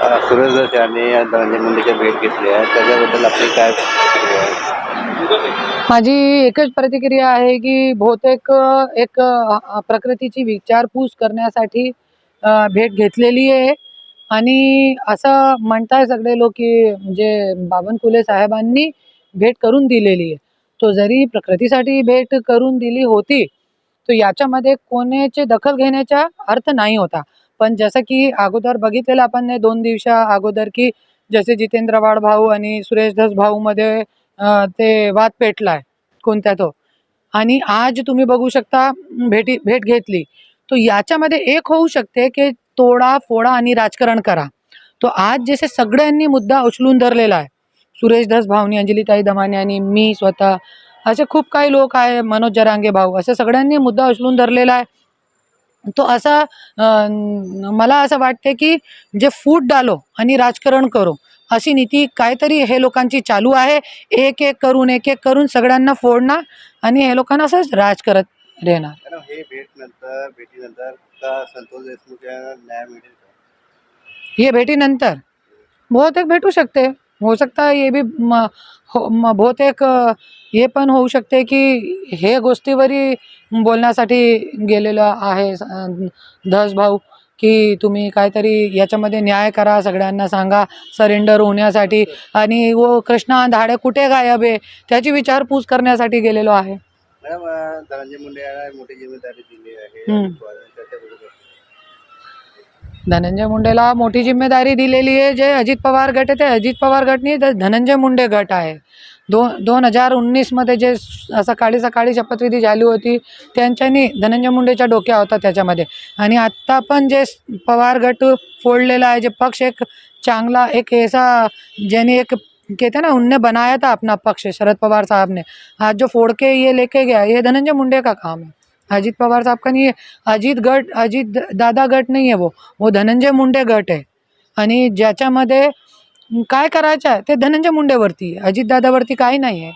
सुरेश यांनी धनंजय मुंडेच्या भेट घेतली आहे. त्याच्याबद्दल आपली काय प्रतिक्रिया आहे? माझी एकच प्रतिक्रिया आहे की बहुतेक एक प्रकृतीची विचारपूस करण्यासाठी भेट घेतलेली आहे. आणि असं म्हणताय सगळे लोक की म्हणजे बावनकुळे साहेबांनी भेट करून दिलेली आहे. तो जरी प्रकृतीसाठी भेट करून दिली होती तर याच्यामध्ये कोणाची दखल घेण्याचा अर्थ नाही होता. पण जसं की अगोदर बघितलेलं आपण दोन दिवसा अगोदर की जसे जितेंद्र वाड भाऊ आणि सुरेश धस भाऊमध्ये मध्ये ते वाद पेटलाय कोणत्या तो. आणि आज तुम्ही बघू शकता भेटी भेट घेतली. तो याच्यामध्ये एक होऊ शकते की तोडा फोडा आणि राजकारण करा. तो आज जसे सगळ्यांनी मुद्दा उचलून धरलेला आहे. सुरेश धस भाऊनी अंजलीताई दमाने आणि मी स्वतः असे खूप काही लोक आहे मनोज जरांगे भाऊ असे सगळ्यांनी मुद्दा उचलून धरलेला आहे. तो असा मला असं वाटते की जे फूट डालो आणि राजकारण करो अशी नीती काहीतरी हे लोकांची चालू आहे. एक एक करून एक एक करून सगळ्यांना फोडणार आणि हे लोकांना असंच राज करत राहणार. हे भेट नंतर भेटीनंतर का संतोष देशमुख न्याय मिळेल ये भेटीनंतर. बहुतेक भेटू शकते. हो सकता है ये भी हो म, बहुतेक अ, हे पण होऊ शकते की हे गोष्टीवरही बोलण्यासाठी गेलेलं आहे धस भाऊ की तुम्ही काहीतरी याच्यामध्ये न्याय करा सगळ्यांना सांगा सरेंडर होण्यासाठी. आणि व कृष्णा धाडे कुठे गायब आहे त्याची विचारपूस करण्यासाठी गेलेलो आहे. धनंजय मुंडे मोठी जिम्मेदारी दिली आहे. धनंजय मुंडेला मोठी जिम्मेदारी दिलेली आहे जे अजित पवार गट आहे ते अजित पवार गट नाही तर धनंजय मुंडे गट आहे. दो दोन हजार उन्नीसमध्ये जे सकाळी सकाळी शपथविधी झाली होती त्यांच्यानी धनंजय मुंडेच्या डोक्या होता त्याच्यामध्ये. आणि आत्ता पण जे पवार गट फोडलेला आहे जे पक्ष एक चांगला एक ऐसा ज्याने एक कहते हैं ना उनने बनाया था अपना पक्ष शरद पवार साहब ने आज जो फोड़ के ये लेके गया ये धनंजय मुंडे का काम है? अजित पवार साहब का नहीं है? अजित गट अजित दादा गट नाही आहे वो। वो धनंजय मुंडे गट आहे आणि ज्याच्यामध्ये काय करायचं आहे? ते धनंजय मुंडेवरती अजित अजितदादावरती काही नाही आहे.